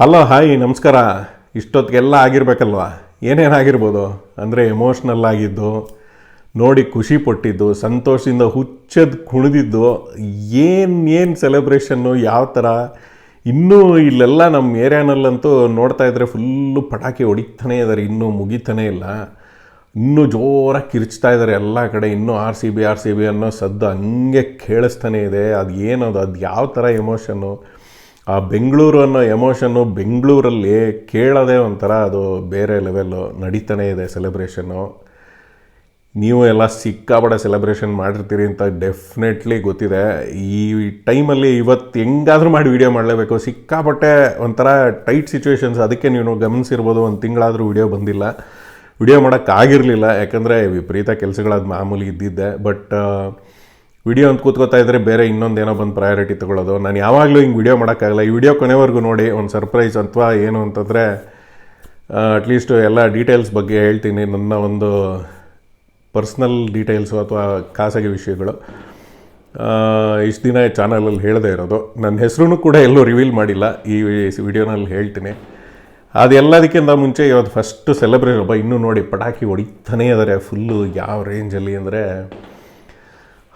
Hello hi ನಮಸ್ಕಾರ. ಇಷ್ಟೊತ್ತಿಗೆಲ್ಲ ಆಗಿರ್ಬೇಕಲ್ವಾ? ಏನೇನಾಗಿರ್ಬೋದು ಅಂದರೆ emotional ಆಗಿದ್ದು, ನೋಡಿ ಖುಷಿ ಪಟ್ಟಿದ್ದು, ಸಂತೋಷದಿಂದ ಹುಚ್ಚದ್ ಕುಣಿದಿದ್ದು ಏನೇನು ಏನು ಸೆಲೆಬ್ರೇಷನ್ನು ಯಾವ ಥರ ಇನ್ನೂ ಇಲ್ಲೆಲ್ಲ ನಮ್ಮ ಏರಿಯಾನಲ್ಲಂತೂ ನೋಡ್ತಾ ಇದ್ದರೆ ಫುಲ್ಲು ಪಟಾಕಿ ಹೊಡಿತಾನೇ ಇದ್ದಾರೆ ಇನ್ನೂ ಮುಗಿತಾನೆ ಇಲ್ಲ. ಇನ್ನೂ ಜೋರಾಗಿ ಕಿರ್ಚ್ತಾ ಇದ್ದಾರೆ ಎಲ್ಲ ಕಡೆ. ಇನ್ನೂ R C B R C B ಅನ್ನೋ ಸದ್ದು ಹಂಗೆ ಕೇಳಿಸ್ತಾನೆ ಇದೆ. ಅದು ಏನದು? ಅದು ಯಾವ ಥರ ಎಮೋಷನ್ನು ಆ ಬೆಂಗಳೂರು ಅನ್ನೋ ಎಮೋಷನ್ನು ಬೆಂಗಳೂರಲ್ಲಿ ಕೇಳೋದೇ ಒಂಥರ ಅದು ಬೇರೆ ಲೆವೆಲ್ಲು ನಡೀತಾನೆ ಇದೆ ಸೆಲೆಬ್ರೇಷನ್ನು ನೀವು ಎಲ್ಲ ಸಿಕ್ಕಾಬಡ ಸೆಲೆಬ್ರೇಷನ್ ಮಾಡಿರ್ತೀರಿ ಅಂತ ಡೆಫಿನೆಟ್ಲಿ ಗೊತ್ತಿದೆ. ಈ ಟೈಮಲ್ಲಿ ಇವತ್ತು ಹೆಂಗಾದರೂ ಮಾಡಿ ವೀಡಿಯೋ ಮಾಡಲೇಬೇಕು. ಸಿಕ್ಕಾಪಟ್ಟೆ ಒಂಥರ ಟೈಟ್ ಸಿಚುವೇಷನ್ಸ್ ಅದಕ್ಕೆ ನೀವು ಗಮನಿಸಿರ್ಬೋದು ಒಂದು ತಿಂಗಳಾದರೂ ವಿಡಿಯೋ ಬಂದಿಲ್ಲ. ವಿಡಿಯೋ ಮಾಡೋಕ್ಕಾಗಿರಲಿಲ್ಲ. ಯಾಕಂದರೆ ವಿಪರೀತ ಕೆಲಸಗಳಾದ ಮಾಮೂಲಿ ಇದ್ದಿದ್ದೆ. ಬಟ್ ವಿಡಿಯೋ ಅಂತ ಕೂತ್ಕೋತಾ ಇದ್ದರೆ ಬೇರೆ ಇನ್ನೊಂದೇನೋ ಬಂದು ಪ್ರಯಾರಿಟಿ ತಗೊಳ್ಳೋದು. ನಾನು ಯಾವಾಗಲೂ ಹಿಂಗೆ ವಿಡಿಯೋ ಮಾಡೋಕ್ಕಾಗಲ್ಲ. ಈ ವಿಡಿಯೋ ಕೊನೆವರೆಗೂ ನೋಡಿ, ಒಂದು ಸರ್ಪ್ರೈಸ್ ಅಥವಾ ಏನು ಅಂತಂದರೆ ಅಟ್ಲೀಸ್ಟ್ ಎಲ್ಲ ಡೀಟೇಲ್ಸ್ ಬಗ್ಗೆ ಹೇಳ್ತೀನಿ. ನನ್ನ ಒಂದು ಪರ್ಸ್ನಲ್ ಡೀಟೇಲ್ಸು ಅಥವಾ ಖಾಸಗಿ ವಿಷಯಗಳು. ಇಷ್ಟು ದಿನ ಚಾನಲಲ್ಲಿ ಹೇಳದೇ ಇರೋದು. ನನ್ನ ಹೆಸರು ಕೂಡ ಎಲ್ಲೂ ರಿವೀಲ್ ಮಾಡಿಲ್ಲ. ಈ ವಿಡಿಯೋನಲ್ಲಿ ಹೇಳ್ತೀನಿ. ಅದೆಲ್ಲದಕ್ಕಿಂತ ಮುಂಚೆ ಇವತ್ತು ಫಸ್ಟ್ ಸೆಲೆಬ್ರೇಷನ್ ಒಬ್ಬ ಇನ್ನೂ ನೋಡಿ ಪಟಾಕಿ ಹೊಡಿತಾನೇ ಇದ್ದಾರೆ ಫುಲ್ಲು ಯಾವ ರೇಂಜಲ್ಲಿ ಅಂದರೆ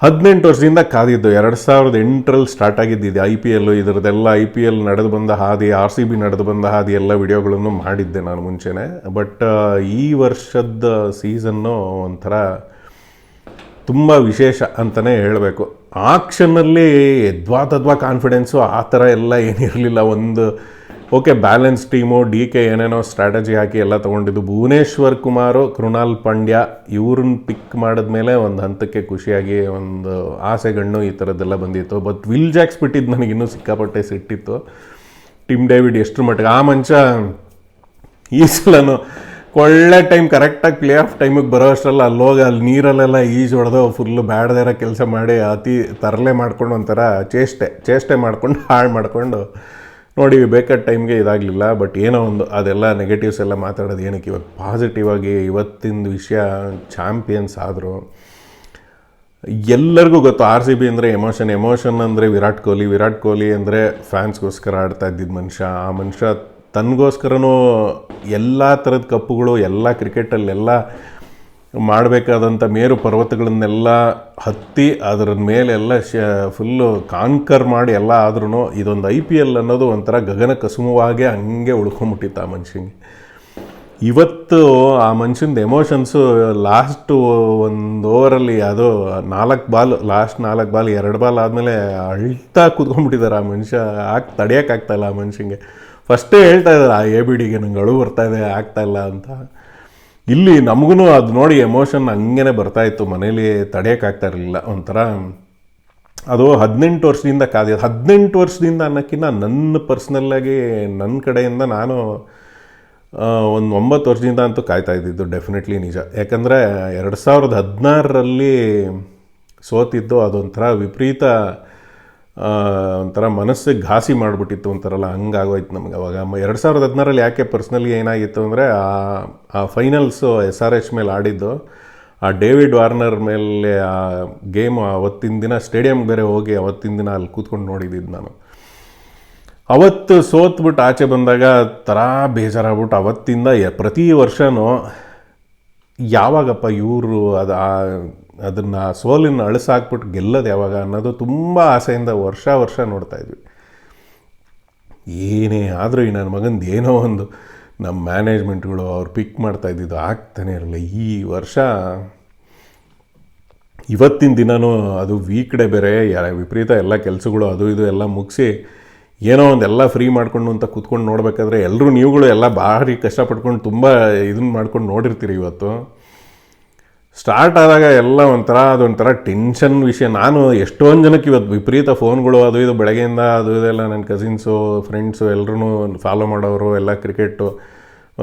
ಹದಿನೆಂಟು ವರ್ಷದಿಂದ ಕಾದಿದ್ದು. ಎರಡು ಸಾವಿರದ ಎಂಟರಲ್ಲಿ ಸ್ಟಾರ್ಟ್ ಆಗಿದ್ದಿದೆ ಐ ಪಿ ಎಲ್ ಇದರದ್ದೆಲ್ಲ ಐ ಪಿ ಎಲ್ ನಡೆದು ಬಂದ ಹಾದಿ ಆರ್ ಸಿ ಬಿ ನಡೆದು ಬಂದ ಹಾದಿ ಎಲ್ಲ ವಿಡಿಯೋಗಳನ್ನು ಮಾಡಿದ್ದೆ ನಾನು ಮುಂಚೆನೇ. ಬಟ್ ಈ ವರ್ಷದ ಸೀಸನ್ನು ಒಂಥರ ತುಂಬ ವಿಶೇಷ ಅಂತಲೇ ಹೇಳಬೇಕು. ಆಕ್ಷನ್ನಲ್ಲಿ ಎದ್ವಾ ತದ್ವಾ ಕಾನ್ಫಿಡೆನ್ಸು ಆ ಥರ ಎಲ್ಲ ಏನಿರಲಿಲ್ಲ. ಒಂದು okay, balance team, D K ಏನೇನೋ ಸ್ಟ್ರಾಟಜಿ ಹಾಕಿ ಎಲ್ಲ ತೊಗೊಂಡಿದ್ದು. ಭುವನೇಶ್ವರ್ ಕುಮಾರು, ಕೃಣಾಲ್ ಪಾಂಡ್ಯ, ಇವ್ರನ್ನ ಪಿಕ್ ಮಾಡಿದ್ಮೇಲೆ ಒಂದು ಹಂತಕ್ಕೆ ಖುಷಿಯಾಗಿ ಒಂದು ಆಸೆಗಣ್ಣು ಈ ಥರದ್ದೆಲ್ಲ ಬಂದಿತ್ತು. ಬಟ್ ವಿಲ್ ಜಾಕ್ಸ್ ಬಿಟ್ಟಿದ್ದು ನನಗಿನ್ನೂ ಸಿಕ್ಕಾಪಟ್ಟೆ ಸಿಟ್ಟಿತ್ತು. ಟಿಮ್ ಡೇವಿಡ್ ಎಷ್ಟರ ಮಟ್ಟಿಗೆ ಆ ಮಂಚ ಈ ಸಲನು ಒಳ್ಳೆ ಟೈಮ್ ಕರೆಕ್ಟಾಗಿ ಪ್ಲೇ ಆಫ್ ಟೈಮಿಗೆ ಬರೋ ಅಷ್ಟರಲ್ಲ ಅಲ್ಲಿ ಹೋಗಿ ಅಲ್ಲಿ ನೀರಲ್ಲೆಲ್ಲ ಈಜು ಹೊಡೆದು ಫುಲ್ಲು ಬ್ಯಾಡದೇ ಇರೋ ಕೆಲಸ ಮಾಡಿ ಅತಿ ತರಲೆ ಮಾಡ್ಕೊಂಡು ಒಂಥರ ಚೇಷ್ಟೆ ಚೇಷ್ಟೆ ಮಾಡ್ಕೊಂಡು ಹಾಳು ಮಾಡಿಕೊಂಡು ನೋಡಿ ಬೇಕಾದ ಟೈಮ್ಗೆ ಇದಾಗಲಿಲ್ಲ, ಬಟ್ ಏನೋ ಒಂದು ಅದೆಲ್ಲ ನೆಗೆಟಿವ್ಸ್ ಎಲ್ಲ ಮಾತಾಡೋದು ಏನಕ್ಕೆ, ಇವಾಗ ಪಾಸಿಟಿವ್ ಆಗಿ ಇವತ್ತಿನ ವಿಷಯ ಚಾಂಪಿಯನ್ಸ್ ಆದರು. ಎಲ್ಲರಿಗೂ ಗೊತ್ತು ಆರ್ ಸಿ ಬಿ ಅಂದರೆ ಎಮೋಷನ್ ಎಮೋಷನ್ ಅಂದರೆ ವಿರಾಟ್ ಕೊಹ್ಲಿ ವಿರಾಟ್ ಕೊಹ್ಲಿ ಅಂದರೆ ಫ್ಯಾನ್ಸ್ಗೋಸ್ಕರ ಆಡ್ತಾ ಇದ್ದಿದ್ದ ಮನುಷ್ಯ. ಆ ಮನುಷ್ಯ ತನಗೋಸ್ಕರನೂ ಎಲ್ಲ ಥರದ ಕಪ್ಪುಗಳು, ಎಲ್ಲ ಕ್ರಿಕೆಟಲ್ಲೆಲ್ಲ ಮಾಡಬೇಕಾದಂಥ ಮೇರು ಪರ್ವತಗಳನ್ನೆಲ್ಲ ಹತ್ತಿ, ಅದರ ಮೇಲೆಲ್ಲ ಶ ಫುಲ್ಲು ಕಾಂಕರ್ ಮಾಡಿ ಎಲ್ಲ ಆದ್ರೂ ಇದೊಂದು ಐ ಪಿ ಎಲ್ ಅನ್ನೋದು ಒಂಥರ ಗಗನ ಕಸುಮವಾಗೇ ಹಂಗೆ ಉಳ್ಕೊಂಬಿಟ್ಟಿತ್ತು ಆ ಮನುಷ್ಯನಿಗೆ ಇವತ್ತು ಆ ಮನುಷ್ಯನ ಎಮೋಷನ್ಸು ಲಾಸ್ಟು ಒಂದು ಓವರಲ್ಲಿ ಅದು ನಾಲ್ಕು ಬಾಲ್ ಲಾಸ್ಟ್ ನಾಲ್ಕು ಬಾಲ್, ಎರಡು ಬಾಲ್ ಆದಮೇಲೆ ಅಳ್ತಾ ಕೂತ್ಕೊಂಡ್ಬಿಟ್ಟಿದ್ದಾರೆ ಆ ಮನುಷ್ಯ. ಆಕ್ ತಡೆಯೋಕ್ಕಾಗ್ತಾಯಿಲ್ಲ ಆ ಮನುಷ್ಯಂಗೆ. ಫಸ್ಟೇ ಹೇಳ್ತಾ ಇದ್ದಾರೆ, ಆ ಎ ಬಿ ಡಿಗೆ ನಂಗೆ ಅಳು ಬರ್ತಾ ಇದೆ ಆಗ್ತಾಯಿಲ್ಲ ಅಂತ. ಇಲ್ಲಿ ನಮಗೂ ಅದು ನೋಡಿ ಎಮೋಷನ್ ಹಂಗೇ ಬರ್ತಾಯಿತ್ತು ಮನೇಲಿ ತಡೆಯೋಕ್ಕಾಗ್ತಾ ಇರಲಿಲ್ಲ. ಒಂಥರ ಅದು ಹದಿನೆಂಟು ವರ್ಷದಿಂದ ಕಾದ, ಹದಿನೆಂಟು ವರ್ಷದಿಂದ ಅನ್ನೋಕ್ಕಿಂತ ನನ್ನ ಪರ್ಸ್ನಲ್ಲಾಗಿ ನನ್ನ ಕಡೆಯಿಂದ ನಾನು ಒಂದು ಒಂಬತ್ತು ವರ್ಷದಿಂದ ಅಂತೂ ಕಾಯ್ತಾ ಇದ್ದಿದ್ದು ಡೆಫಿನೆಟ್ಲಿ ನಿಜ. ಯಾಕಂದರೆ ಎರಡು ಸಾವಿರದ ಹದಿನಾರರಲ್ಲಿ ಸೋತಿದ್ದು ಅದೊಂಥರ ವಿಪರೀತ ಒಂಥರ ಮನಸ್ಸಿಗೆ ಘಾಸಿ ಮಾಡಿಬಿಟ್ಟಿತ್ತು ಒಂಥರಲ್ಲ ಹಂಗಾಗೋಯ್ತು ನಮ್ಗೆ ಅವಾಗ. ಎರಡು ಸಾವಿರದ ಹದಿನಾರಲ್ಲಿ ಯಾಕೆ ಪರ್ಸ್ನಲಿ ಏನಾಗಿತ್ತು ಅಂದರೆ, ಆ ಆ ಫೈನಲ್ಸು ಎಸ್ ಆರ್ ಎಚ್ ಮೇಲೆ ಆಡಿದ್ದು, ಆ ಡೇವಿಡ್ ವಾರ್ನರ್ ಮೇಲೆ ಆ ಗೇಮ್ ಅವತ್ತಿನ ದಿನ ಸ್ಟೇಡಿಯಮ್ಗೆ ಬೇರೆ ಹೋಗಿ ಅವತ್ತಿನ ದಿನ ಅಲ್ಲಿ ಕೂತ್ಕೊಂಡು ನೋಡಿದ್ದಿದ್ದು ನಾನು. ಅವತ್ತು ಸೋತ್ಬಿಟ್ಟು ಆಚೆ ಬಂದಾಗ ಥರ ಬೇಜಾರಾಗ್ಬಿಟ್ಟು ಅವತ್ತಿಂದ ಪ್ರತಿ ವರ್ಷವೂ ಯಾವಾಗಪ್ಪ ಇವರು ಅದು ಅದನ್ನು ಆ ಸೋಲಿನ ಅಳಿಸಾಕ್ಬಿಟ್ಟು ಗೆಲ್ಲೋದು ಯಾವಾಗ ಅನ್ನೋದು ತುಂಬ ಆಸೆಯಿಂದ ವರ್ಷ ವರ್ಷ ನೋಡ್ತಾ ಇದ್ವಿ. ಏನೇ ಆದರೂ ಈ ನನ್ನ ಮಗಂದು ಏನೋ ಒಂದು ನಮ್ಮ ಮ್ಯಾನೇಜ್ಮೆಂಟ್ಗಳು ಅವ್ರು ಪಿಕ್ ಮಾಡ್ತಾ ಇದ್ದಿದ್ದು ಆಗ್ತಾನೆ ಇರಲಿಲ್ಲ ಈ ವರ್ಷ ಇವತ್ತಿನ ದಿನವೂ ಅದು ವೀಕ್ ಡೇ ಬೇರೆ, ಯಾರ ವಿಪರೀತ ಎಲ್ಲ ಕೆಲಸಗಳು ಅದು ಇದು ಎಲ್ಲ ಮುಗಿಸಿ ಏನೋ ಒಂದು ಎಲ್ಲ ಫ್ರೀ ಮಾಡ್ಕೊಂಡು ಅಂತ ಕೂತ್ಕೊಂಡು ನೋಡಬೇಕಾದ್ರೆ ಎಲ್ಲರೂ ನೀವುಗಳು ಎಲ್ಲ ಭಾರಿ ಕಷ್ಟಪಟ್ಕೊಂಡು ತುಂಬ ಇದನ್ನ ಮಾಡ್ಕೊಂಡು ನೋಡಿರ್ತೀರಿ ಇವತ್ತು. ಸ್ಟಾರ್ಟ್ ಆದಾಗ ಎಲ್ಲ ಒಂಥರ, ಅದೊಂಥರ ಟೆನ್ಷನ್ ವಿಷಯ. ನಾನು ಎಷ್ಟೊಂದು ಜನಕ್ಕೆ ಇವತ್ತು ವಿಪರೀತ ಫೋನ್ಗಳು ಅದು ಇದು ಬೆಳಗ್ಗೆಯಿಂದ, ಅದು ಇದೆಲ್ಲ ನನ್ನ ಕಸಿನ್ಸು ಫ್ರೆಂಡ್ಸು ಎಲ್ಲರೂ ಫಾಲೋ ಮಾಡೋರು, ಎಲ್ಲ ಕ್ರಿಕೆಟು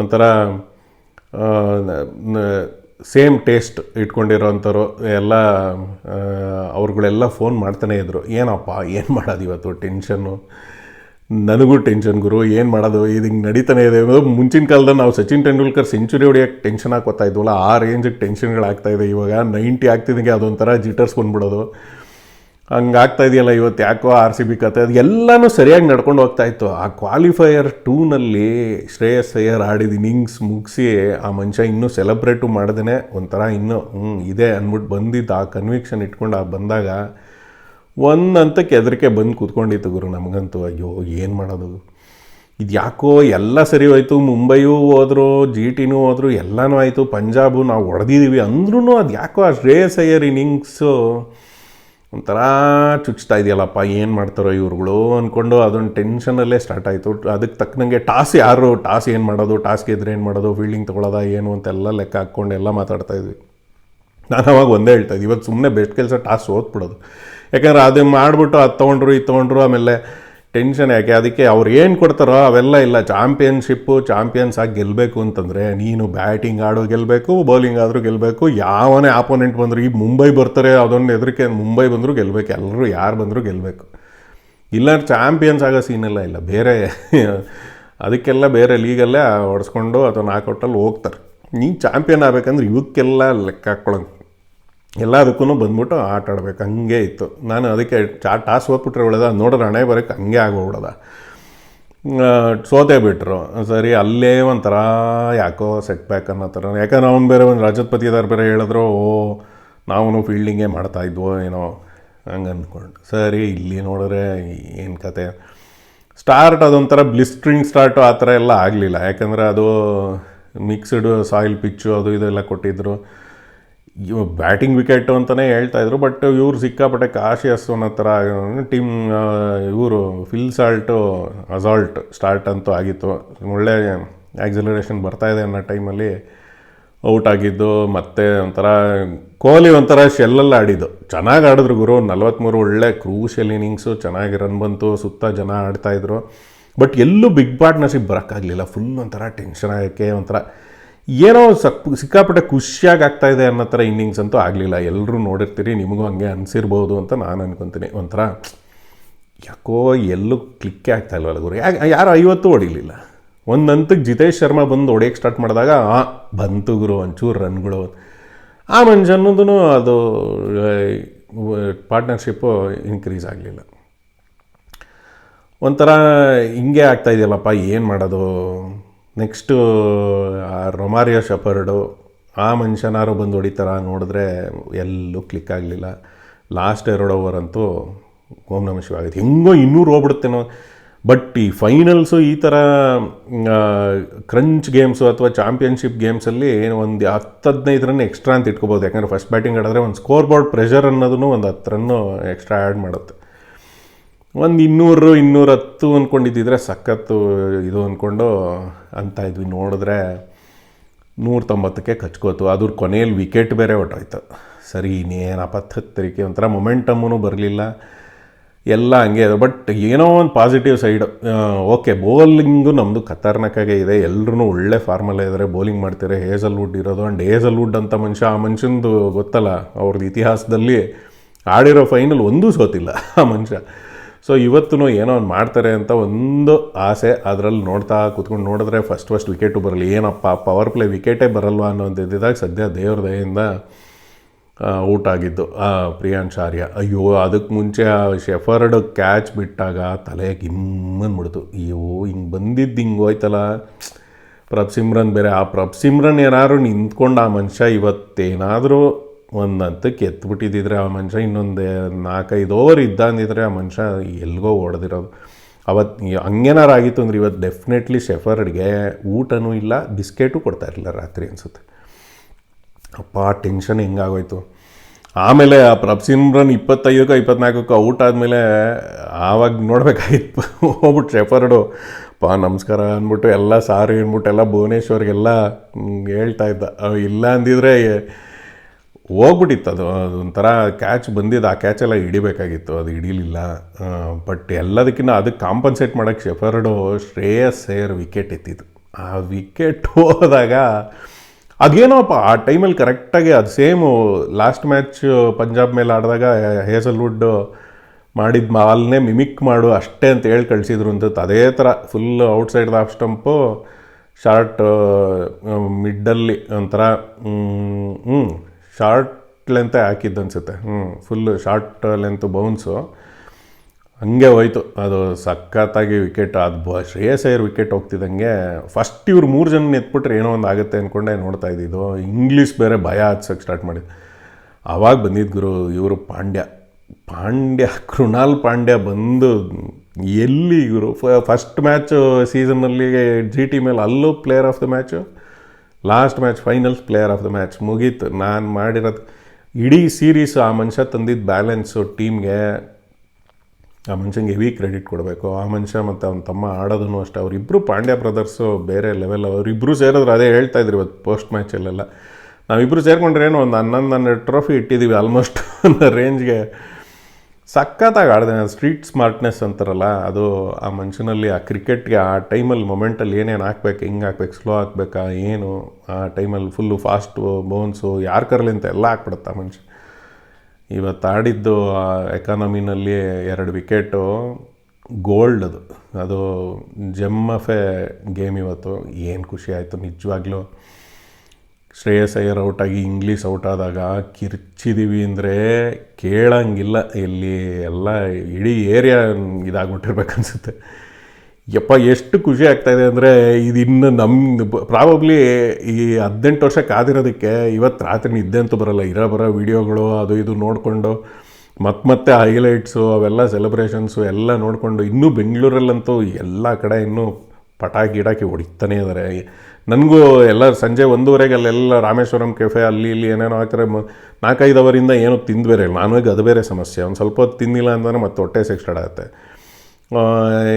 ಒಂಥರ ಸೇಮ್ ಟೇಸ್ಟ್ ಇಟ್ಕೊಂಡಿರೋಂಥವ್ರು, ಎಲ್ಲ ಅವ್ರುಗಳೆಲ್ಲ ಫೋನ್ ಮಾಡ್ತಾನೆ ಇದ್ದರು ಏನಪ್ಪ, ಏನು ಮಾಡೋದು ಇವತ್ತು ಟೆನ್ಷನ್ನು ನನಗೂ ಟೆನ್ಷನ್ ಗುರು, ಏನು ಮಾಡೋದು? ಇದು ಹಿಂಗೆ ನಡೀತಾನೆ ಇದೆ. ಮುಂಚಿನ ಕಾಲದಲ್ಲಿ ನಾವು ಸಚಿನ್ ತೆಂಡೂಲ್ಕರ್, ಸೆಂಚುರಿ ಹೊಡಿಯೋಕ್ಕೆ ಟೆನ್ಷನ್ ಹಾಕೋತಾ ಇದ್ವಲ್ಲ, ಆ ರೇಂಜಿಗೆ ಟೆನ್ಷನ್ಗಳಾಗ್ತಾ ಇದೆ. ಇವಾಗ ನೈಂಟಿ ಆಗ್ತಿದ್ದಂಗೆ ಅದೊಂಥರ ಜಿಟರ್ಸ್ ಬಂದ್ಬಿಡೋದು. ಹಂಗಾಗ್ತಾ ಇದೆಯಲ್ಲ ಇವತ್ತು, ಯಾಕೋ ಆರ್ ಸಿ ಬಿ ಕತೆ, ಅದು ಎಲ್ಲನೂ ಸರಿಯಾಗಿ ನಡ್ಕೊಂಡು ಹೋಗ್ತಾ ಇತ್ತು. ಆ ಕ್ವಾಲಿಫೈಯರ್ ಟೂನಲ್ಲಿ ಶ್ರೇಯಸ್ ಅಯ್ಯರ್ ಆಡಿದ ಇನ್ನಿಂಗ್ಸ್ ಮುಗಿಸಿ ಆ ಮನುಷ್ಯ ಇನ್ನೂ ಸೆಲೆಬ್ರೇಟು ಮಾಡ್ದೇ ಒಂಥರ ಇನ್ನೂ ಹ್ಞೂ ಇದೆ ಅಂದ್ಬಿಟ್ಟು ಬಂದಿದ್ದು ಆ ಕನ್ವಿಕ್ಷನ್ ಇಟ್ಕೊಂಡು ಆ ಬಂದಾಗ ಒಂದು ಹಂತಕ್ಕೆ ಹೆದರಿಕೆ ಬಂದು ಕೂತ್ಕೊಂಡಿತ್ತು ಗುರು ನಮಗಂತೂ. ಅಯ್ಯೋ, ಏನು ಮಾಡೋದು? ಇದು ಯಾಕೋ ಎಲ್ಲ ಸರಿ ಹೋಯಿತು. ಮುಂಬೈಯೂ ಹೋದ್ರು, ಜಿ ಟಿನೂ ಹೋದ್ರು, ಎಲ್ಲನೂ ಆಯಿತು. ಪಂಜಾಬು ನಾವು ಹೊಡೆದಿದ್ದೀವಿ ಅಂದ್ರೂ ಅದು ಯಾಕೋ ಆ ಶ್ರೇಯಸ್ ಅಯ್ಯರ್ ಇನ್ನಿಂಗ್ಸು ಒಂಥರ ಚುಚ್ತಾ ಇದೆಯಲ್ಲಪ್ಪ, ಏನು ಮಾಡ್ತಾರೋ ಇವ್ರುಗಳು ಅಂದ್ಕೊಂಡು ಅದೊಂದು ಟೆನ್ಷನಲ್ಲೇ ಸ್ಟಾರ್ಟ್ ಆಯಿತು. ಅದಕ್ಕೆ ತಕ್ಕನಂಗೆ ಟಾಸ್ ಯಾರು? ಟಾಸ್ ಏನು ಮಾಡೋದು? ಟಾಸ್ ಗೆದ್ರೆ ಏನು ಮಾಡೋದು? ಫೀಲ್ಡಿಂಗ್ ತೊಗೊಳೋದ ಏನು ಅಂತೆಲ್ಲ ಲೆಕ್ಕ ಹಾಕ್ಕೊಂಡು ಎಲ್ಲ ಮಾತಾಡ್ತಾ ಇದ್ವಿ. ನಾನು ಅವಾಗ ಒಂದೇ ಹೇಳ್ತಾ ಇದ್ದೆ ಇವತ್ತು ಸುಮ್ಮನೆ ಬೆಸ್ಟ್ ಕೆಲಸ ಟಾಸ್ ಓದ್ಬಿಡೋದು ಯಾಕಂದ್ರೆ ಅದು ಮಾಡಿಬಿಟ್ಟು ಅದು ತೊಗೊಂಡ್ರು, ಇದು ತೊಗೊಂಡ್ರು, ಆಮೇಲೆ ಟೆನ್ಷನ್ ಯಾಕೆ? ಅದಕ್ಕೆ ಅವ್ರು ಏನು ಕೊಡ್ತಾರೋ ಅವೆಲ್ಲ ಇಲ್ಲ. ಚಾಂಪಿಯನ್ಶಿಪ್ಪು ಚಾಂಪಿಯನ್ಸ್ ಆಗಿ ಗೆಲ್ಲಬೇಕು ಅಂತಂದರೆ ನೀನು ಬ್ಯಾಟಿಂಗ್ ಆಡೋ ಗೆಲ್ಲಬೇಕು ಬೌಲಿಂಗ್ ಆದರೂ ಗೆಲ್ಲಬೇಕು ಯಾವನೇ ಆಪೋನೆಂಟ್ ಬಂದರೂ, ಈ ಮುಂಬೈ ಬರ್ತಾರೆ, ಅದೊಂದು ಹೆದರಿಕೆ ಮುಂಬೈ ಬಂದರೂ ಗೆಲ್ಲಬೇಕು ಎಲ್ಲರೂ ಯಾರು ಬಂದರೂ ಗೆಲ್ಲಬೇಕು ಇಲ್ಲ ಚಾಂಪಿಯನ್ಸ್ ಆಗೋ ಸೀನೆಲ್ಲ ಇಲ್ಲ. ಬೇರೆ ಅದಕ್ಕೆಲ್ಲ ಬೇರೆ ಲೀಗಲ್ಲೇ ಹೊಡೆಸ್ಕೊಂಡು ಅಥವಾ ನಾಕೌಟಲ್ಲಿ ಹೋಗ್ತಾರೆ. ನೀನು ಚಾಂಪಿಯನ್ ಆಗಬೇಕಂದ್ರೆ ಇವಕ್ಕೆಲ್ಲ ಲೆಕ್ಕ ಹಾಕ್ಕೊಳಂಗೆ ಎಲ್ಲದಕ್ಕೂ ಬಂದ್ಬಿಟ್ಟು ಆಟ ಆಡ್ಬೇಕು. ಹಂಗೆ ಇತ್ತು. ನಾನು ಅದಕ್ಕೆ ಚಾ ಟಾಸ್ ಓದ್ಬಿಟ್ರೆ ಒಳ್ಳೆದ? ನೋಡಿದ್ರೆ ಹಣೆ ಬರೋಕ್ಕೆ ಹಂಗೆ ಆಗೋಗ್ಬಿಡದ. ಸೋತೆ ಬಿಟ್ರು. ಸರಿ, ಅಲ್ಲೇ ಒಂಥರ ಯಾಕೋ ಸೆಟ್ ಬ್ಯಾಕ್ ಅನ್ನೋ ಥರ. ಯಾಕಂದ್ರೆ ಅವ್ನು ಬೇರೆ ಒಂದು ರಜತ್ ಪತಿದಾರ್ ಬೇರೆ ಹೇಳಿದ್ರು, ಓ ನಾವು ಫೀಲ್ಡಿಂಗೇ ಮಾಡ್ತಾ ಇದ್ವೋ, ಏನೋ ಹಂಗೆ ಅಂದ್ಕೊಂಡು. ಸರಿ, ಇಲ್ಲಿ ನೋಡಿದ್ರೆ ಏನು ಕತೆ. ಸ್ಟಾರ್ಟ್ ಅದೊಂಥರ ಬ್ಲಿಸ್ಟ್ರಿಂಗ್ ಸ್ಟಾರ್ಟು ಆ ಥರ ಎಲ್ಲ ಆಗಲಿಲ್ಲ. ಯಾಕಂದರೆ ಅದು ಮಿಕ್ಸ್ಡ್ ಸಾಯಿಲ್ ಪಿಚ್ಚು ಅದು ಇದೆಲ್ಲ ಕೊಟ್ಟಿದ್ದರು ಇವ ಬ್ಯಾಟಿಂಗ್ ವಿಕೆಟು ಅಂತಲೇ ಹೇಳ್ತಾ ಇದ್ರು ಬಟ್ ಇವರು ಸಿಕ್ಕಾಪಟ್ಟೆ ಕಾಶಿಯಸ್ ಅನ್ನೋ ಥರ ಟೀಮ್ ಇವರು ಫಿಲ್ ಸಾಲ್ಟು ಅಸಾಲ್ಟ್ ಸ್ಟಾರ್ಟ್ ಅಂತೂ ಆಗಿತ್ತು. ಒಳ್ಳೆ ಆ್ಯಕ್ಸಲರೇಷನ್ ಬರ್ತಾಯಿದೆ ಅನ್ನೋ ಟೈಮಲ್ಲಿ ಔಟ್ ಆಗಿದ್ದು, ಮತ್ತೆ ಒಂಥರ ಕೊಹ್ಲಿ ಒಂಥರ ಶೆಲ್ಲಲ್ಲಿ ಆಡಿದ್ದು. ಚೆನ್ನಾಗಿ ಆಡಿದ್ರು ಗುರು ನಲ್ವತ್ತ್ಮೂರು ಒಳ್ಳೆ ಕ್ರೂಷಿಯಲ್ ಇನ್ನಿಂಗ್ಸು ಚೆನ್ನಾಗಿ ರನ್ ಬಂತು, ಸುತ್ತ ಜನ ಆಡ್ತಾಯಿದ್ರು ಬಟ್ ಎಲ್ಲೂ ಬಿಗ್ ಪಾರ್ಟ್ನರ್ಶಿಪ್ ಬರೋಕ್ಕಾಗಲಿಲ್ಲ. ಫುಲ್ ಒಂಥರ ಟೆನ್ಷನ್ ಆಗೋಕ್ಕೆ ಒಂಥರ ಏನೋ ಸಕ್, ಸಿಕ್ಕಾಪಟ್ಟೆ ಖುಷಿಯಾಗಿ ಆಗ್ತಾ ಇದೆ ಅನ್ನೋ ಥರ ಇನ್ನಿಂಗ್ಸ್ ಅಂತೂ ಆಗಲಿಲ್ಲ. ಎಲ್ಲರೂ ನೋಡಿರ್ತೀರಿ, ನಿಮಗೂ ಹಂಗೆ ಅನಿಸಿರ್ಬೋದು ಅಂತ ನಾನು ಅನ್ಕೊತೀನಿ. ಒಂಥರ ಯಾಕೋ ಎಲ್ಲೂ ಕ್ಲಿಕ್ಕೇ ಆಗ್ತಾ ಇಲ್ವಲ್ಲ ಗುರು. ಯಾಕೆ, ಯಾರು ಐವತ್ತು ಹೊಡಿಲಿಲ್ಲ. ಒಂದು ಹಂತಕ್ಕೆ ಜಿತೇಶ್ ಶರ್ಮಾ ಬಂದು ಹೊಡೆಯೋಕ್ಕೆ ಸ್ಟಾರ್ಟ್ ಮಾಡಿದಾಗ, ಆ, ಬಂತು ಗುರು, ಒಂಚೂರು ರನ್ಗಳು. ಆ ಮನುಷ್ಯನದು ಅದು ಪಾರ್ಟ್ನರ್ಶಿಪ್ಪು ಇನ್ಕ್ರೀಸ್ ಆಗಲಿಲ್ಲ. ಒಂಥರ ಹಿಂಗೆ ಆಗ್ತಾ ಇದೆಯಲ್ಲಪ್ಪ, ಏನು ಮಾಡೋದು? ನೆಕ್ಸ್ಟು ರೊಮಾರಿಯೋ ಶಪರ್ಡು, ಆ ಮನುಷ್ಯನಾರು ಬಂದು ಹೊಡಿತಾರ ನೋಡಿದ್ರೆ ಎಲ್ಲೂ ಕ್ಲಿಕ್ ಆಗಲಿಲ್ಲ. ಲಾಸ್ಟ್ ಎರಡು ಓವರ್ ಅಂತೂ ಓಂ ನಮ ಶಿವ ಆಗುತ್ತೆ ಹೆಂಗೋ ಇನ್ನೂರು ಹೋಗ್ಬಿಡುತ್ತೇನೋ. ಬಟ್ ಈ ಫೈನಲ್ಸು ಈ ಥರ ಕ್ರಂಚ್ ಗೇಮ್ಸು ಅಥವಾ ಚಾಂಪಿಯನ್ಶಿಪ್ ಗೇಮ್ಸಲ್ಲಿ ಒಂದು ಹತ್ತು ಹದಿನೈದು ರನ್ ಎಕ್ಸ್ಟ್ರಾ ಅಂತ ಇಟ್ಕೋಬೋದು. ಯಾಕಂದರೆ ಫಸ್ಟ್ ಬ್ಯಾಟಿಂಗ್ ಆಡಿದ್ರೆ ಒಂದು ಸ್ಕೋರ್ ಬೋರ್ಡ್ ಪ್ರೆಷರ್ ಅನ್ನೋದನ್ನು ಒಂದು ಹತ್ತು ರನ್ನು ಎಕ್ಸ್ಟ್ರಾ ಆ್ಯಡ್ ಮಾಡುತ್ತೆ. ಒಂದು ಇನ್ನೂರು, ಇನ್ನೂರತ್ತು ಅಂದ್ಕೊಂಡಿದ್ದಿದ್ರೆ ಸಖತ್ತು ಇದು ಅಂದ್ಕೊಂಡು ಅಂತ ಇದ್ವಿ. ನೋಡಿದ್ರೆ ನೂರ ತೊಂಬತ್ತಕ್ಕೆ ಕಚ್ಕೋತು. ಅದ್ರ ಕೊನೆಯಲ್ಲಿ ವಿಕೆಟ್ ಬೇರೆ ಹೊಟ್ಟೋಯ್ತು ಸರಿ, ಇನ್ನೇನಪ್ಪ ತರಿಕೆ ಒಂಥರ ಮೊಮೆಂಟಮ್ಮೂ ಬರಲಿಲ್ಲ. ಎಲ್ಲ ಹಂಗೆ ಅದು ಬಟ್ ಏನೋ ಒಂದು ಪಾಸಿಟಿವ್ ಸೈಡ್ ಓಕೆ ಬೌಲಿಂಗು ನಮ್ಮದು ಖತರ್ನಾಕಾಗೆ ಇದೆ. ಎಲ್ಲರೂ ಒಳ್ಳೆ ಫಾರ್ಮಲ್ಲೇ ಇದ್ದಾರೆ ಬೌಲಿಂಗ್ ಮಾಡ್ತಾರೆ ಹೇಸಲ್ ವುಡ್ ಇರೋದು ಆ್ಯಂಡ್ ಹೇಸಲ್ ವುಡ್ ಅಂತ ಮನುಷ್ಯ, ಆ ಮನುಷ್ಯಂದು ಗೊತ್ತಲ್ಲ ಅವ್ರದ್ದು ಇತಿಹಾಸದಲ್ಲಿ ಆಡಿರೋ ಫೈನಲ್ ಒಂದೂ ಸೋತಿಲ್ಲ ಆ ಮನುಷ್ಯ. ಸೊ ಇವತ್ತು ಏನೋ ಒಂದು ಮಾಡ್ತಾರೆ ಅಂತ ಒಂದು ಆಸೆ ಅದರಲ್ಲಿ ನೋಡ್ತಾ ಕೂತ್ಕೊಂಡು ನೋಡಿದ್ರೆ ಫಸ್ಟ್ ಫಸ್ಟ್ ವಿಕೆಟು ಬರಲಿ ಏನಪ್ಪ ಪವರ್ ಪ್ಲೇ ವಿಕೆಟೇ ಬರಲ್ವಾ ಅನ್ನೋದಿದ್ದಾಗ ಸದ್ಯ ದೇವ್ರ ದಯೆಯಿಂದ ಔಟ್ ಆಗಿದ್ದು ಪ್ರಿಯಾಂಶ್ ಆರ್ಯ. ಅಯ್ಯೋ ಅದಕ್ಕೆ ಮುಂಚೆ ಆ ಶೆಫರ್ಡ್ ಕ್ಯಾಚ್ ಬಿಟ್ಟಾಗ ತಲೆ ಗಿಮ್ಮನ್ಬಿಡ್ತು ಅಯ್ಯೋ, ಹಿಂಗೆ ಬಂದಿದ್ದು ಹಿಂಗೆ ಹೋಯ್ತಲ್ಲ. ಪ್ರಭ್ ಸಿಮ್ರನ್ ಬೇರೆ. ಆ ಪ್ರಭ್ ಸಿಮ್ರನ್ ಏನಾದ್ರು ನಿಂತ್ಕೊಂಡು ಆ ಮನುಷ್ಯ ಇವತ್ತೇನಾದರೂ ಒಂದು ಹಂತಕ್ಕೆ ಎತ್ಬಿಟ್ಟಿದ್ದಿದ್ರೆ ಆ ಮನುಷ್ಯ, ಇನ್ನೊಂದು ನಾಲ್ಕೈದು ಓವರ್ ಇದ್ದ ಅಂದಿದ್ರೆ ಆ ಮನುಷ್ಯ ಎಲ್ಗೋ ಹೊಡೆದಿರೋದು ಅವತ್ತು ಹಂಗೇನಾರು ಆಗಿತ್ತು ಅಂದ್ರೆ ಇವತ್ತು ಡೆಫಿನೆಟ್ಲಿ ಶೆಫರ್ಡ್ಗೆ ಊಟನೂ ಇಲ್ಲ, ಬಿಸ್ಕೆಟು ಕೊಡ್ತಾ ಇರಲಿಲ್ಲ ರಾತ್ರಿ ಅನಿಸುತ್ತೆ. ಅಪ್ಪ ಟೆನ್ಷನ್ ಹೆಂಗಾಗೋಯ್ತು. ಆಮೇಲೆ ಆ ಪ್ರಭ್ ಸಿಮ್ರನ್ ಇಪ್ಪತ್ತೈದಕ್ಕೋ ಇಪ್ಪತ್ನಾಲ್ಕಕ್ಕೋ ಔಟ್ ಆದಮೇಲೆ ಆವಾಗ ನೋಡಬೇಕಾಗಿತ್ತು. ಹೋಗ್ಬಿಟ್ಟು ಶೆಫರ್ಡು ಪಾ ನಮಸ್ಕಾರ ಅಂದ್ಬಿಟ್ಟು, ಎಲ್ಲ ಸಾರಿ ಅಂದ್ಬಿಟ್ಟು, ಎಲ್ಲ ಭುವನೇಶ್ವರ್ಗೆಲ್ಲ ಹೇಳ್ತಾ ಇದ್ದ. ಇಲ್ಲ ಅಂದಿದ್ರೆ ಹೋಗ್ಬಿಟ್ಟಿತ್ತು. ಅದು ಅದೊಂಥರ ಕ್ಯಾಚ್ ಬಂದಿದ್ದು, ಆ ಕ್ಯಾಚೆಲ್ಲ ಹಿಡಿಬೇಕಾಗಿತ್ತು. ಅದು ಹಿಡೀಲಿಲ್ಲ. ಬಟ್ ಎಲ್ಲದಕ್ಕಿಂತ ಅದಕ್ಕೆ ಕಾಂಪನ್ಸೇಟ್ ಮಾಡೋಕ್ಕೆ ಶೆಫರ್ಡು ಶ್ರೇಯಸ್ ಸೇರ್ ವಿಕೆಟ್ ಎತ್ತಿದ್ದು. ಆ ವಿಕೆಟ್ ಹೋದಾಗ ಅದೇನೋಪ್ಪ, ಆ ಟೈಮಲ್ಲಿ ಕರೆಕ್ಟಾಗಿ ಅದು ಸೇಮು ಲಾಸ್ಟ್ ಮ್ಯಾಚ್ ಪಂಜಾಬ್ ಮೇಲೆ ಆಡಿದಾಗ ಹೇಸಲ್ವುಡ್ ಮಾಡಿದ ಮಾಲ್ನೇ ಮಿಮಿಕ್ ಮಾಡು, ಅಷ್ಟೇ ಅಂತ ಹೇಳಿ ಕಳಿಸಿದ್ರು ಅಂತ. ಅದೇ ಥರ full outside off stump short ಮಿಡ್ಡಲ್ಲಿ ಒಂಥರ ಹ್ಞೂ ಶಾರ್ಟ್ ಲೆಂತೇ ಹಾಕಿದ್ದು ಅನಿಸುತ್ತೆ. ಹ್ಞೂ ಫುಲ್ಲು ಶಾರ್ಟ್ ಲೆಂತ್ ಬೌನ್ಸು ಹಂಗೆ ಹೋಯ್ತು. ಅದು ಸಖತ್ತಾಗಿ ವಿಕೆಟ್ ಅದು ಬ ಶ್ರೇಯಸ್ ಅಯ್ಯರ್ ವಿಕೆಟ್ ಹೋಗ್ತಿದ್ದಂಗೆ ಫಸ್ಟ್ ಇವ್ರು ಮೂರು ಜನ ಎತ್ಬಿಟ್ರೆ ಏನೋ ಒಂದು ಆಗುತ್ತೆ ಅಂದ್ಕೊಂಡೆ ನೋಡ್ತಾ ಇದ್ದಿದ್ದು ಇಂಗ್ಲೀಷ್ ಬೇರೆ ಭಯ ಹಚ್ಚಕ್ಕೆ ಸ್ಟಾರ್ಟ್ ಮಾಡಿದ್ದು. ಆವಾಗ ಬಂದಿದ್ದು ಗುರು, ಇವರು ಪಾಂಡ್ಯ. ಪಾಂಡ್ಯ, ಕೃಣಾಲ್ ಪಾಂಡ್ಯ ಬಂದು ಎಲ್ಲಿ ಇವರು ಫಸ್ಟ್ ಮ್ಯಾಚು ಸೀಸನ್ನಲ್ಲಿ ಜಿ ಟಿ ಮೇಲೆ ಅಲ್ಲೂ player of the match last match finals player of the match ಮುಗೀತು ನಾನು ಮಾಡಿರೋದು ಇಡೀ ಸೀರೀಸ್ ಆ ಮನುಷ್ಯ ತಂದಿದ್ದ ಬ್ಯಾಲೆನ್ಸು ಟೀಮ್ಗೆ ಆ ಮನುಷ್ಯಂಗೆ ಹೆವಿ ಕ್ರೆಡಿಟ್ ಕೊಡಬೇಕು. ಆ ಮನುಷ್ಯ ಮತ್ತು ಅವನ ತಮ್ಮ ಆಡೋದನ್ನು ಅಷ್ಟೇ. ಅವರಿಬ್ಬರು ಪಾಂಡ್ಯ ಬ್ರದರ್ಸು ಬೇರೆ ಲೆವೆಲ್ ಅವರಿಬ್ಬರು ಸೇರಿದ್ರು. ಅದೇ ಹೇಳ್ತಾ ಇದ್ರು ಇವತ್ತು ಪೋಸ್ಟ್ ಮ್ಯಾಚಲ್ಲೆಲ್ಲ ನಾವಿಬ್ಬರು ಸೇರಿಕೊಂಡ್ರೆ ಏನೋ, ಒಂದು ಹನ್ನೊಂದು ಹನ್ನೆರಡು ಟ್ರೋಫಿ ಇಟ್ಟಿದ್ದೀವಿ ಆಲ್ಮೋಸ್ಟ್ ಅನ್ನೋ ರೇಂಜ್ಗೆ ಸಖತ್ತಾಗಿ ಆಡಿದೆ. ಸ್ಟ್ರೀಟ್ ಸ್ಮಾರ್ಟ್ನೆಸ್ ಅಂತಾರಲ್ಲ, ಅದು ಆ ಮನುಷ್ಯನಲ್ಲಿ ಆ ಕ್ರಿಕೆಟ್ಗೆ ಆ ಟೈಮಲ್ಲಿ ಮೊಮೆಂಟಲ್ಲಿ ಏನೇನು ಹಾಕ್ಬೇಕು, ಹಿಂಗೆ ಹಾಕ್ಬೇಕು ಸ್ಲೋ ಹಾಕ್ಬೇಕಾ, ಏನು, ಆ ಟೈಮಲ್ಲಿ ಫುಲ್ಲು ಫಾಸ್ಟು ಬೋನ್ಸು ಯಾರು ಕರಲಿ ಅಂತ ಎಲ್ಲ ಹಾಕ್ಬಿಡುತ್ತೆ ಆ ಮನುಷ್ಯ. ಇವತ್ತು ಆಡಿದ್ದು ಆ ಎಕಾನಮಿನಲ್ಲಿ ಎರಡು ವಿಕೆಟು ಗೋಲ್ಡ್ ಅದು. ಅದು ಜೆಮ್ ಆಫ್ ಎ ಗೇಮ್ ಇವತ್ತು. ಏನು ಖುಷಿ ಆಯಿತು, ನಿಜವಾಗ್ಲೂ. ಶ್ರೇಯಸ್ ಅಯ್ಯರ್ ಔಟಾಗಿ ಇಂಗ್ಲೀಷ್ ಔಟ್ ಆದಾಗ ಕಿರ್ಚಿದೀವಿ ಅಂದರೆ ಕೇಳಂಗಿಲ್ಲ. ಇಲ್ಲಿ ಎಲ್ಲ ಇಡೀ ಏರಿಯಾ ಇದಾಗ್ಬಿಟ್ಟಿರ್ಬೇಕನ್ಸುತ್ತೆ ಯಪ್ಪ, ಎಷ್ಟು ಖುಷಿ ಆಗ್ತಾಯಿದೆ ಅಂದರೆ ಇದು ಇನ್ನು ನಮ್ಮ ಪ್ರಾಬಬ್ಲಿ ಈ ಹದಿನೆಂಟು ವರ್ಷ ಕಾದಿರೋದಕ್ಕೆ ಇವತ್ತು ರಾತ್ರಿ ನಿದ್ದೆ ಅಂತೂ ಬರೋಲ್ಲ. ಇರೋ ಬರೋ ವೀಡಿಯೋಗಳು ಅದು ಇದು ನೋಡಿಕೊಂಡು ಮತ್ತೆ ಮತ್ತೆ ಹೈಲೈಟ್ಸು ಅವೆಲ್ಲ ಸೆಲೆಬ್ರೇಷನ್ಸು ಎಲ್ಲ ನೋಡಿಕೊಂಡು ಇನ್ನೂ ಬೆಂಗಳೂರಲ್ಲಂತೂ ಎಲ್ಲ ಕಡೆ ಇನ್ನೂ ಪಟಾಕಿ ಗಿಡಾಕಿ ಹೊಡಿತಾನೇ ಇದ್ದಾರೆ ನನಗೂ ಎಲ್ಲ ಸಂಜೆ ಒಂದೂವರೆಗೆ ಅಲ್ಲೆಲ್ಲ ರಾಮೇಶ್ವರಂ ಕೆಫೆ ಅಲ್ಲಿ ಇಲ್ಲಿ ಏನೇನೋ ಹಾಕ್ತಾರೆ ನಾಲ್ಕೈದು ಅವರಿಂದ ಏನೋ ತಿಂದು ಬೇರೆ ನಾನ್ ವೆಜ್ ಅದು ಬೇರೆ ಸಮಸ್ಯೆ. ಒಂದು ಸ್ವಲ್ಪ ಹೊತ್ತು ತಿನ್ನಿಲ್ಲ ಅಂತಂದರೆ ಮತ್ತೆ ಹೊಟ್ಟೆ ಸ್ಟಾರ್ಟ್ ಆಗುತ್ತೆ.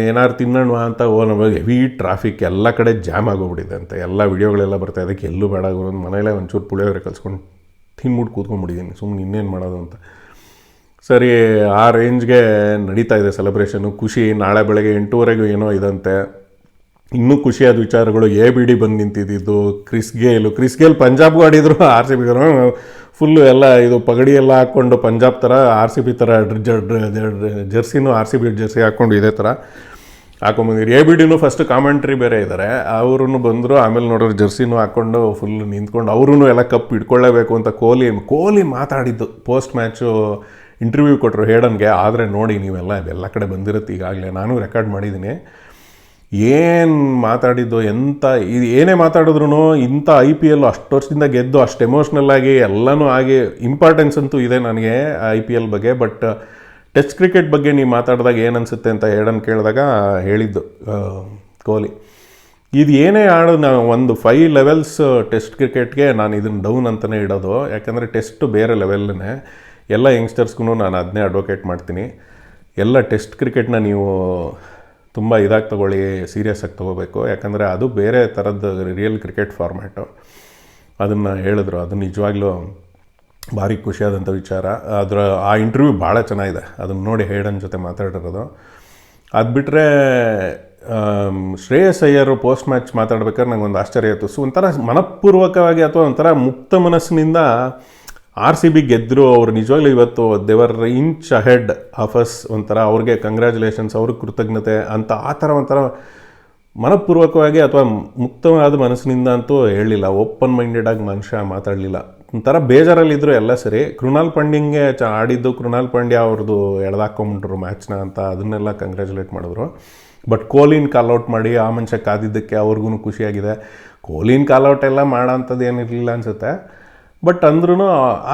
ಏನಾದ್ರು ತಿನ್ನೋಣ ಅಂತ ಓ, ನಮಗೆ ಹೆವಿ ಟ್ರಾಫಿಕ್ ಎಲ್ಲ ಕಡೆ ಜಾಮ್ ಆಗೋಗ್ಬಿಟ್ಟಿದೆ ಅಂತ. ಎಲ್ಲ ವಿಡಿಯೋಗಳೆಲ್ಲ ಬರ್ತಾ ಇದಕ್ಕೆ ಎಲ್ಲೂ ಬೇಡ ಒಂದು ಮನೇಲೇ ಒಂಚೂರು ಪುಳಿಯೋಗರೆ ಕಲ್ಸ್ಕೊಂಡು ತಿನ್ಬಿಟ್ಟು ಕೂತ್ಕೊಂಡ್ಬಿಟ್ಟಿದ್ದೀನಿ ಸುಮ್ಮನೆ ಇನ್ನೇನು ಮಾಡೋದು ಅಂತ. ಸರಿ, ಆ ರೇಂಜ್ಗೆ ನಡೀತಾ ಇದೆ ಸೆಲೆಬ್ರೇಷನು ಖುಷಿ. ನಾಳೆ ಬೆಳಗ್ಗೆ ಎಂಟೂವರೆಗೂ ಏನೋ ಇದಂತೆ. ಇನ್ನೂ ಖುಷಿಯಾದ ವಿಚಾರಗಳು ಎ ಬಿ ಡಿ ಬಂದು ನಿಂತಿದ್ದು ಕ್ರಿಸ್ ಗೇಲು ಕ್ರಿಸ್ ಗೇಲ್ ಪಂಜಾಬ್ಗೂ ಆಡಿದ್ರು ಆರ್ ಸಿ ಬಿಗೂ ಫುಲ್ಲು ಎಲ್ಲ ಇದು ಪಗಡಿ ಎಲ್ಲ ಹಾಕ್ಕೊಂಡು ಪಂಜಾಬ್ ಥರ ಆರ್ ಸಿ ಬಿ ಥರ ಜರ್ಸಿನೂ ಆರ್ ಸಿ ಬಿ ಜರ್ಸಿ ಹಾಕ್ಕೊಂಡು ಇದೇ ಥರ ಹಾಕೊಂಬಂದಿರಿ ಎ ಬಿ ಡಿನೂ ಫಸ್ಟ್ ಕಾಮೆಂಟ್ರಿ ಬೇರೆ ಇದ್ದಾರೆ ಅವರು ಬಂದರು, ಆಮೇಲೆ ನೋಡೋರು ಜರ್ಸಿನೂ ಹಾಕ್ಕೊಂಡು ಫುಲ್ ನಿಂತ್ಕೊಂಡು ಅವರು ಎಲ್ಲ ಕಪ್ ಇಟ್ಕೊಳ್ಳೇಬೇಕು ಅಂತ ಕೊಹ್ಲಿ ಕೊಹ್ಲಿ ಮಾತಾಡಿದ್ದು. ಪೋಸ್ಟ್ ಮ್ಯಾಚು ಇಂಟರ್ವ್ಯೂ ಕೊಟ್ಟರು ಹೇಡನ್ಗೆ ಆದರೆ ನೋಡಿ ನೀವೆಲ್ಲ ಎಲ್ಲ ಕಡೆ ಬಂದಿರುತ್ತೆ ಈಗಾಗಲೇ. ನಾನು ರೆಕಾರ್ಡ್ ಮಾಡಿದ್ದೀನಿ. ಏನು ಮಾತಾಡಿದ್ದು ಎಂಥ ಇದು ಏನೇ ಮಾತಾಡಿದ್ರು ಇಂಥ ಐ ಪಿ ಎಲ್ ಅಷ್ಟು ವರ್ಷದಿಂದ ಗೆದ್ದು ಅಷ್ಟು ಎಮೋಷ್ನಲ್ ಆಗಿ ಎಲ್ಲನೂ ಆಗಿ ಇಂಪಾರ್ಟೆನ್ಸ್ ಅಂತೂ ಇದೆ ನನಗೆ ಐ ಪಿ ಎಲ್ ಬಗ್ಗೆ. ಬಟ್ ಟೆಸ್ಟ್ ಕ್ರಿಕೆಟ್ ಬಗ್ಗೆ ನೀವು ಮಾತಾಡಿದಾಗ ಏನು ಅನಿಸುತ್ತೆ ಅಂತ ಹೇಳನ್ ಕೇಳಿದಾಗ ಹೇಳಿದ್ದು ಕೊಹ್ಲಿ. ಇದು ಏನೇ ಆಡೋದು ನಾವು ಒಂದು ಫೈವ್ ಲೆವೆಲ್ಸ್ ಟೆಸ್ಟ್ ಕ್ರಿಕೆಟ್ಗೆ ನಾನು ಇದನ್ನು ಡೌನ್ ಅಂತಲೇ ಇಡೋದು. ಯಾಕಂದರೆ ಟೆಸ್ಟ್ ಬೇರೆ ಲೆವೆಲ್ನೇ ಎಲ್ಲ ಯಂಗ್ಸ್ಟರ್ಸ್ಗೂ ನಾನು ಅದನ್ನೇ ಅಡ್ವೊಕೇಟ್ ಮಾಡ್ತೀನಿ. ಎಲ್ಲ ಟೆಸ್ಟ್ ಕ್ರಿಕೆಟ್ನ ನೀವು ತುಂಬ ಇದಾಗಿ ತೊಗೊಳ್ಳಿ ಸೀರಿಯಸ್ ಆಗಿ ತೊಗೋಬೇಕು. ಯಾಕಂದರೆ ಅದು ಬೇರೆ ಥರದ್ದು ರಿಯಲ್ ಕ್ರಿಕೆಟ್ ಫಾರ್ಮ್ಯಾಟು ಅದನ್ನು ಹೇಳಿದ್ರು. ಅದು ನಿಜವಾಗ್ಲೂ ಭಾರಿ ಖುಷಿಯಾದಂಥ ವಿಚಾರ. ಅದರ, ಆ ಇಂಟರ್ವ್ಯೂ ಭಾಳ ಚೆನ್ನಾಗಿದೆ. ಅದನ್ನು ನೋಡಿ ಹೇಡನ್ ಜೊತೆ ಮಾತಾಡಿರೋದು. ಅದು ಬಿಟ್ಟರೆ ಶ್ರೇಯಸ್ ಅಯ್ಯರು ಪೋಸ್ಟ್ ಮ್ಯಾಚ್ ಮಾತಾಡ್ಬೇಕಾದ್ರೆ ನಂಗೆ ಒಂದು ಆಶ್ಚರ್ಯ ಆಯಿತು ಸೊ ಒಂಥರ ಮನಪೂರ್ವಕವಾಗಿ ಅಥವಾ ಒಂಥರ ಮುಕ್ತ ಮನಸ್ಸಿನಿಂದ ಆರ್ ಸಿ ಬಿ ಗೆದ್ದರು ಅವರು ನಿಜವಾಗ್ಲೂ ಇವತ್ತು ದೇವರ್ ಇಂಚ್ ಅಹೆಡ್ ಆಫ್ ಅಸ್ ಒಂಥರ ಅವ್ರಿಗೆ ಕಂಗ್ರ್ಯಾಚುಲೇಷನ್ಸ್, ಅವ್ರಿಗೆ ಕೃತಜ್ಞತೆ ಅಂತ ಆ ಥರ ಒಂಥರ ಮನಪೂರ್ವಕವಾಗಿ ಅಥವಾ ಮುಕ್ತವಾದ ಮನಸ್ಸಿನಿಂದ ಅಂತೂ ಹೇಳಲಿಲ್ಲ. ಓಪನ್ ಮೈಂಡೆಡ್ ಆಗಿ ಮನುಷ್ಯ ಮಾತಾಡಲಿಲ್ಲ. ಒಂಥರ ಬೇಜಾರಲ್ಲಿದ್ದರು ಎಲ್ಲ ಸರಿ. ಕೃಣಾಲ್ ಪಾಂಡ್ಯಂಗೆ ಚ ಆಡಿದ್ದು ಕೃಣಾಲ್ ಪಾಂಡ್ಯ ಅವ್ರದ್ದು ಎಳ್ದಾಕೊಂಬಿಟ್ರು ಮ್ಯಾಚ್ನ ಅಂತ ಅದನ್ನೆಲ್ಲ ಕಂಗ್ರ್ಯಾಚುಲೇಟ್ ಮಾಡಿದ್ರು. ಬಟ್ ಕೊಹ್ಲಿನ ಕಾಲ್ಔಟ್ ಮಾಡಿ ಆ ಮನುಷ್ಯ ಕಾದಿದ್ದಕ್ಕೆ ಅವ್ರಿಗೂ ಖುಷಿಯಾಗಿದೆ. ಕಾಲ್ ಕಾಲ್ಔಟ್ ಎಲ್ಲ ಮಾಡೋ ಅಂಥದ್ದು ಏನಿರಲಿಲ್ಲ ಅನಿಸುತ್ತೆ. ಬಟ್ ಅಂದ್ರೂ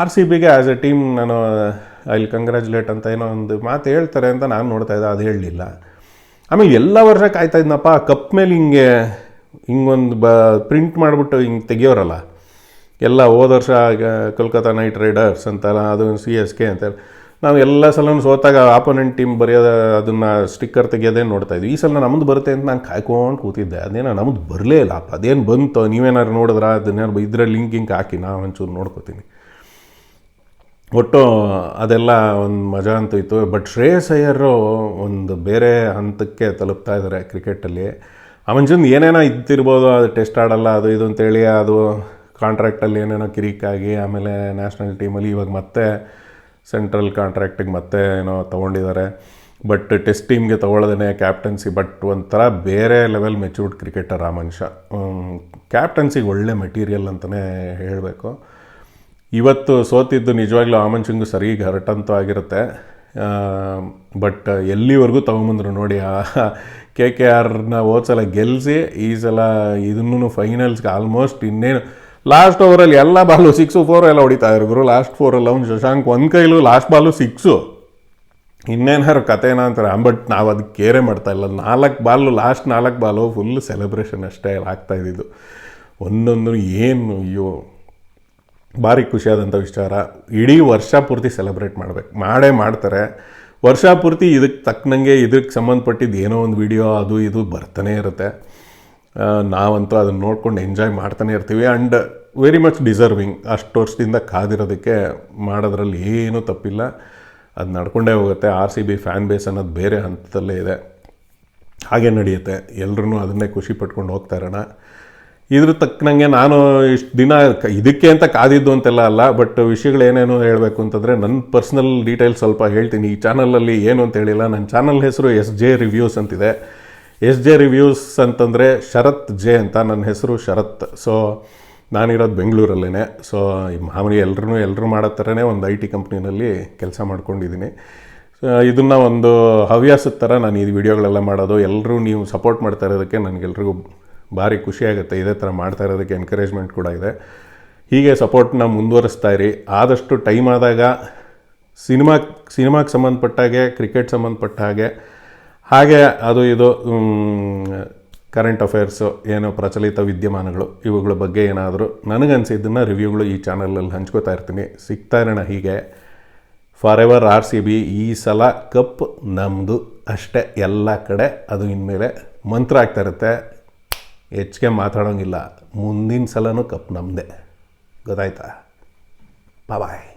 ಆರ್ ಸಿ ಬಿಗೆ ಆ್ಯಸ್ ಎ ಟೀಮ್ ನಾನು ಅಲ್ಲಿ ಕಂಗ್ರ್ಯಾಚುಲೇಟ್ ಅಂತ ಏನೋ ಒಂದು ಮಾತು ಹೇಳ್ತಾರೆ ಅಂತ ನಾನು ನೋಡ್ತಾ ಇದ್ದೆ, ಅದು ಹೇಳಲಿಲ್ಲ. ಆಮೇಲೆ ಎಲ್ಲ ವರ್ಷ ಕಾಯ್ತಾ ಇದ್ನಪ್ಪ ಕಪ್ ಮೇಲೆ ಹಿಂಗೆ, ಹಿಂಗೊಂದು ಬ ಪ್ರಿಂಟ್ ಮಾಡಿಬಿಟ್ಟು ಹಿಂಗೆ ತೆಗಿಯೋರಲ್ಲ. ಎಲ್ಲ ಹೋದ ವರ್ಷ, ಈಗ ಕೋಲ್ಕತ್ತಾ ನೈಟ್ ರೈಡರ್ಸ್ ಅಂತಲ್ಲ, ಅದು ಸಿ ಎಸ್ ಕೆ ಅಂತ ನಾವು ಎಲ್ಲ ಸಲನೂ ಸೋತಾಗ ಆಪೋನೆಂಟ್ ಟೀಮ್ ಬರೆಯೋದ ಅದನ್ನು ಸ್ಟಿಕ್ಕರ್ ತೆಗೆಯೋದೇ ನೋಡ್ತಾ ಇದ್ವಿ. ಈ ಸಲ ನಮ್ಮದು ಬರುತ್ತೆ ಅಂತ ನಾನು ಕಾಯ್ಕೊಂಡು ಕೂತಿದ್ದೆ. ಅದೇನೋ ನಮ್ಮದು ಬರಲೇ ಇಲ್ಲ ಅದೇನು ಬಂತು, ನೀವೇನಾದ್ರು ನೋಡಿದ್ರ? ಅದನ್ನೇನು ಇದ್ರೆ ಲಿಂಕ್ ಗಿಂಕ್ ಹಾಕಿ ನಾವು ಒಂಚೂರು ನೋಡ್ಕೋತೀನಿ. ಒಟ್ಟು ಅದೆಲ್ಲ ಒಂದು ಮಜಾ ಅಂತೂ ಇತ್ತು. ಬಟ್ ಶ್ರೇಯಸ್ ಅಯ್ಯರು ಒಂದು ಬೇರೆ ಹಂತಕ್ಕೆ ತಲುಪ್ತಾ ಇದ್ದಾರೆ ಕ್ರಿಕೆಟಲ್ಲಿ ಆ ಮನುಷ್ಯಂದು ಏನೇನೋ ಇದ್ದಿರ್ಬೋದು, ಅದು ಟೆಸ್ಟ್ ಆಡಲ್ಲ, ಅದು ಇದು ಅಂತೇಳಿ, ಅದು ಕಾಂಟ್ರಾಕ್ಟಲ್ಲಿ ಏನೇನೋ ಕಿರಿಕಾಗಿ ಆಮೇಲೆ ನ್ಯಾಷನಲ್ ಟೀಮಲ್ಲಿ ಇವಾಗ ಮತ್ತೆ ಸೆಂಟ್ರಲ್ ಕಾಂಟ್ರಾಕ್ಟಿಗೆ ಮತ್ತೆ ಏನೋ ತೊಗೊಂಡಿದ್ದಾರೆ. ಬಟ್ ಟೆಸ್ಟ್ ಟೀಮ್ಗೆ ತೊಗೊಳ್ಳೋದೇ ಕ್ಯಾಪ್ಟನ್ಸಿ ಬಟ್ ಒಂಥರ ಬೇರೆ ಲೆವೆಲ್ ಮೆಚೂರ್ಡ್ ಕ್ರಿಕೆಟರ್ ಆ ಮನುಷ್ಯ. ಕ್ಯಾಪ್ಟನ್ಸಿಗೆ ಒಳ್ಳೆ ಮೆಟೀರಿಯಲ್ ಅಂತಲೇ ಹೇಳಬೇಕು. ಇವತ್ತು ಸೋತಿದ್ದು ನಿಜವಾಗ್ಲೂ ಆಮನ್ ಸರಿ ಹರಟಂತೂ ಆಗಿರುತ್ತೆ. ಬಟ್ ಎಲ್ಲಿವರೆಗೂ ತೊಗೊಂಬಂದ್ರು ನೋಡಿ, ಆ ಕೆ ಕೆ ಆರ್ನ ಹೋದ ಗೆಲ್ಲಿಸಿ ಈ ಸಲ ಇದನ್ನು ಫೈನಲ್ಸ್ಗೆ ಆಲ್ಮೋಸ್ಟ್ ಇನ್ನೇನು ಲಾಸ್ಟ್ ಓವರಲ್ಲಿ ಎಲ್ಲ ಬಾಲು ಸಿಕ್ಸು ಫೋರ್ ಎಲ್ಲ ಹೊಡಿತಾ ಇದ್ರು ಲಾಸ್ಟ್ ಫೋರಲ್ಲಿ ಅವ್ನು ಶಶಾಂಕ್ ಒಂದು ಕೈಲು ಲಾಸ್ಟ್ ಬಾಲು ಸಿಕ್ಸು ಇನ್ನೇನಾರು ಕಥೆನ ಅಂತಾರೆ. ಬಟ್ ನಾವು ಅದಕ್ಕೆ ಕೇರೆ ಮಾಡ್ತಾ ಇಲ್ಲ. ನಾಲ್ಕು ಬಾಲು ಲಾಸ್ಟ್ ನಾಲ್ಕು ಬಾಲು ಫುಲ್ ಸೆಲೆಬ್ರೇಷನ್ ಅಷ್ಟೇ ಆಗ್ತಾ ಇದ್ದಿದ್ದು. ಒಂದೊಂದು ಏನು, ಅಯ್ಯೋ, ಭಾರಿ ಖುಷಿಯಾದಂಥ ವಿಚಾರ. ಇಡೀ ವರ್ಷ ಪೂರ್ತಿ ಸೆಲೆಬ್ರೇಟ್ ಮಾಡಬೇಕು. ಮಾಡೇ ಮಾಡ್ತಾರೆ. ವರ್ಷ ಪೂರ್ತಿ ಇದಕ್ಕೆ ತಕ್ಕನಂಗೆ ಇದಕ್ಕೆ ಸಂಬಂಧಪಟ್ಟಿದ್ದು ಏನೋ ಒಂದು ವಿಡಿಯೋ ಅದು ಇದು ಬರ್ತಾನೆ ಇರುತ್ತೆ. ನಾವಂತೂ ಅದನ್ನು ನೋಡ್ಕೊಂಡು ಎಂಜಾಯ್ ಮಾಡ್ತಾನೆ ಇರ್ತೀವಿ ಆ್ಯಂಡ್ ವೆರಿ ಮಚ್ ಡಿಸರ್ವಿಂಗ್ ಅಷ್ಟು ವರ್ಷದಿಂದ ಕಾದಿರೋದಕ್ಕೆ ಮಾಡೋದ್ರಲ್ಲಿ ಏನೂ ತಪ್ಪಿಲ್ಲ. ಅದು ನಡ್ಕೊಂಡೇ ಹೋಗುತ್ತೆ. R C B fan base ಅನ್ನೋದು ಬೇರೆ ಹಂತದಲ್ಲೇ ಇದೆ. ಹಾಗೆ ನಡೆಯುತ್ತೆ. ಎಲ್ಲರೂ ಅದನ್ನೇ ಖುಷಿ ಪಟ್ಕೊಂಡು ಹೋಗ್ತಾ ಇರೋಣ. ಇದ್ರ ತಕ್ಕನಂಗೆ ನಾನು ಇಷ್ಟು ದಿನ ಇದಕ್ಕೆ ಅಂತ ಕಾದಿದ್ದು ಅಂತೆಲ್ಲ ಅಲ್ಲ ಬಟ್ ವಿಷಯಗಳು ಏನೇನು ಹೇಳಬೇಕು ಅಂತಂದರೆ ನನ್ನ ಪರ್ಸ್ನಲ್ ಡೀಟೇಲ್ಸ್ ಸ್ವಲ್ಪ ಹೇಳ್ತೀನಿ. ಈ ಚಾನಲಲ್ಲಿ ಏನು ಅಂತ ಹೇಳಿಲ್ಲ. ನನ್ನ ಚಾನಲ್ ಹೆಸರು ಎಸ್ ಜೆ ರಿವ್ಯೂಸ್ ಅಂತಿದೆ. ಎಸ್ ಜೆ ರಿವ್ಯೂಸ್ ಅಂತಂದರೆ ಶರತ್ ಜೆ ಅಂತ ನನ್ನ ಹೆಸರು ಶರತ್. ಸೊ ನಾನಿರೋದು ಬೆಂಗಳೂರಲ್ಲೇ ಸೊ ಈ ಮಾಮೂಲಿ ಎಲ್ಲರೂ ಎಲ್ಲರೂ ಮಾಡೋ ಥರನೇ ಒಂದು ಐ ಟಿ ಕಂಪ್ನಿನಲ್ಲಿ ಕೆಲಸ ಮಾಡ್ಕೊಂಡಿದ್ದೀನಿ. ಇದನ್ನು ಒಂದು ಹವ್ಯಾಸದ ಥರ ನಾನು ಈ ವಿಡಿಯೋಗಳೆಲ್ಲ ಮಾಡೋದು. ಎಲ್ಲರೂ ನೀವು ಸಪೋರ್ಟ್ ಮಾಡ್ತಾ ಇರೋದಕ್ಕೆ ನನಗೆಲ್ರಿಗೂ ಭಾರಿ ಖುಷಿಯಾಗುತ್ತೆ ಇದೇ ಥರ ಮಾಡ್ತಾ ಇರೋದಕ್ಕೆ ಎನ್ಕರೇಜ್ಮೆಂಟ್ ಕೂಡ ಇದೆ. ಹೀಗೆ ಸಪೋರ್ಟ್ನ ಮುಂದುವರಿಸ್ತಾ ಇರಿ. ಆದಷ್ಟು ಟೈಮ್ ಆದಾಗ ಸಿನಿಮಾ ಸಿನಿಮಾಕ್ಕೆ ಸಂಬಂಧಪಟ್ಟ ಹಾಗೆ ಕ್ರಿಕೆಟ್ ಸಂಬಂಧಪಟ್ಟ ಹಾಗೆ ಹಾಗೆ ಅದು ಇದು ಕರೆಂಟ್ ಅಫೇರ್ಸು ಏನು ಪ್ರಚಲಿತ ವಿದ್ಯಮಾನಗಳು, ಇವುಗಳ ಬಗ್ಗೆ ಏನಾದರೂ ನನಗನ್ಸಿದ್ದನ್ನು ರಿವ್ಯೂಗಳು ಈ ಚಾನಲಲ್ಲಿ ಹಂಚ್ಕೋತಾ ಇರ್ತೀನಿ. ಸಿಗ್ತಾ ಇರೋಣ ಹೀಗೆ. Forever R C B ಈ ಸಲ ಕಪ್ ನಮ್ಮದು ಅಷ್ಟೇ, ಎಲ್ಲ ಕಡೆ ಅದು ಇನ್ಮೇಲೆ ಮಂತ್ರ ಆಗ್ತಾ ಇರುತ್ತೆ. ಹೆಚ್ಚಿಗೆ ಮಾತಾಡೋಂಗಿಲ್ಲ. ಮುಂದಿನ ಸಲನೂ ಕಪ್ ನಮ್ಮದೇ ಗೊತ್ತಾಯ್ತಾ? ಬಾಯ್